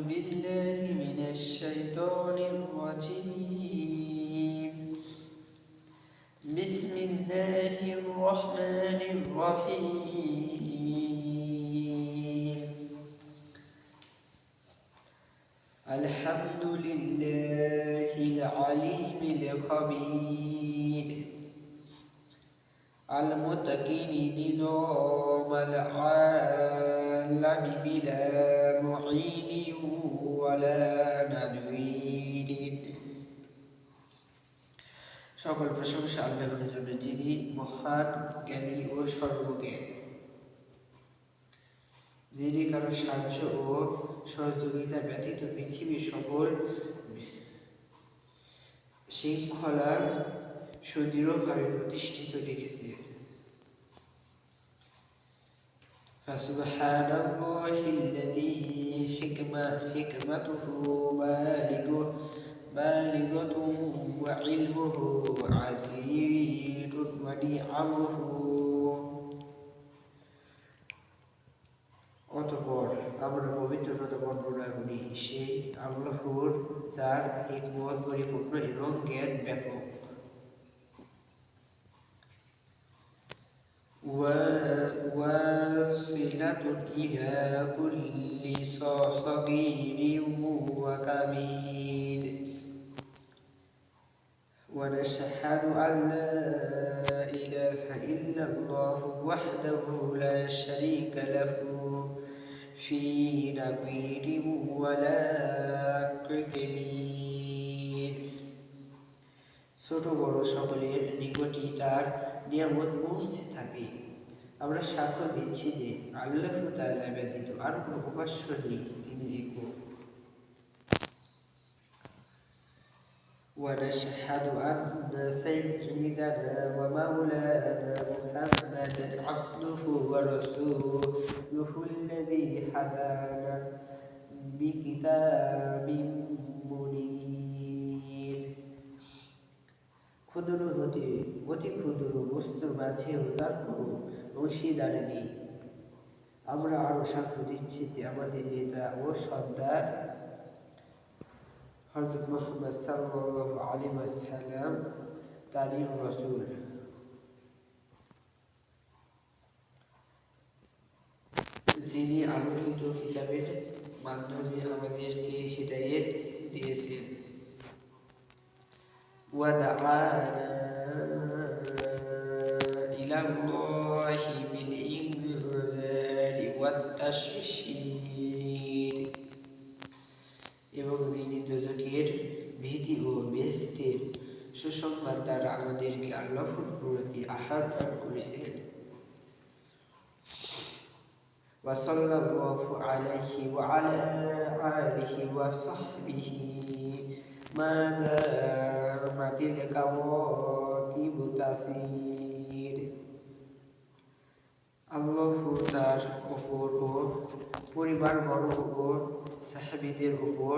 بالله من الشيطان الرجيم. بسم الله الرحمن الرحيم. الحمد لله العليم الخبير. المتقين نظام সকল প্রশংসা আল্লাহর জন্য যিনি মহান জ্ঞানী ও সর্বজ্ঞান যিনি কারো সাহায্য ও সহযোগিতা ব্যতীত পৃথিবীর সকল শৃঙ্খলা সুদৃঢ়ভাবে প্রতিষ্ঠিত রেখেছে فسبحان الله الذي حكمة حكمته ونعمه অতপর আমরা পবিত্রতা বর্ণনা করি সেই আল্লাহর যার হিকমত পরিপূর্ণ এবং জ্ঞান ব্যাপক واصلة إلى كل صغير وكبير ونشهد أن لا إله إلا الله وحده لا شريك له في نبيل ولا كبير ছোট বড় সকলের নিকটই তার নিয়ামত পৌঁছে থাকে আমরা সাক্ষ্য দিচ্ছি যে আল্লাহ তাআলা ব্যতীত আর কোনো উপাস্য নেই তিনি একক ونشهد أن سيدنا ومولانا محمدا عبده ورسوله الذي هدانا بكتاب منير ক্ষুদ্র হতে অতি ক্ষুদ্র বস্তুর মাঝেও তার কোনো অংশীদার নেই আমরা আরো সাক্ষ্য দিচ্ছি যে আমাদের নেতা ও সর্দার হজরত মোহাম্মদ সাল্লাল্লাহু আলাইহি ওয়াসাল্লাম তারই রাসূল যিনি আলোকিত কিতাবের মাধ্যমে আমাদেরকে হিদায়াত দিয়েছেন ودعانا إلى الله بالإنذار والتشهير সুসংবাদ দ্বারা আমাদেরকে আল্লাহর প্রতি আহ্বান করেছেন وصلى الله عليه وعلى آله وصحبه ما دامت الكواكب تسير আল্লাহ তার উপর ও পরিবার বড় উপর সাহাবিদের উপর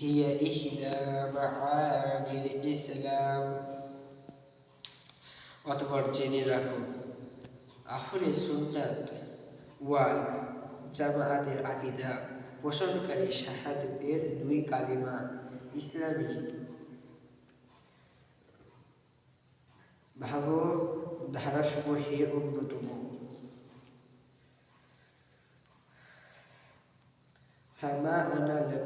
هي إحدى معاني الإسلام অতপর জেনে রাখো আহলে সুন্নাত ওয়াল জামায়াতের আকিদা পোষণকারী শাহাদতের দুই কালিমা ইসলামী ভাব ধারাসমূহের অন্যতম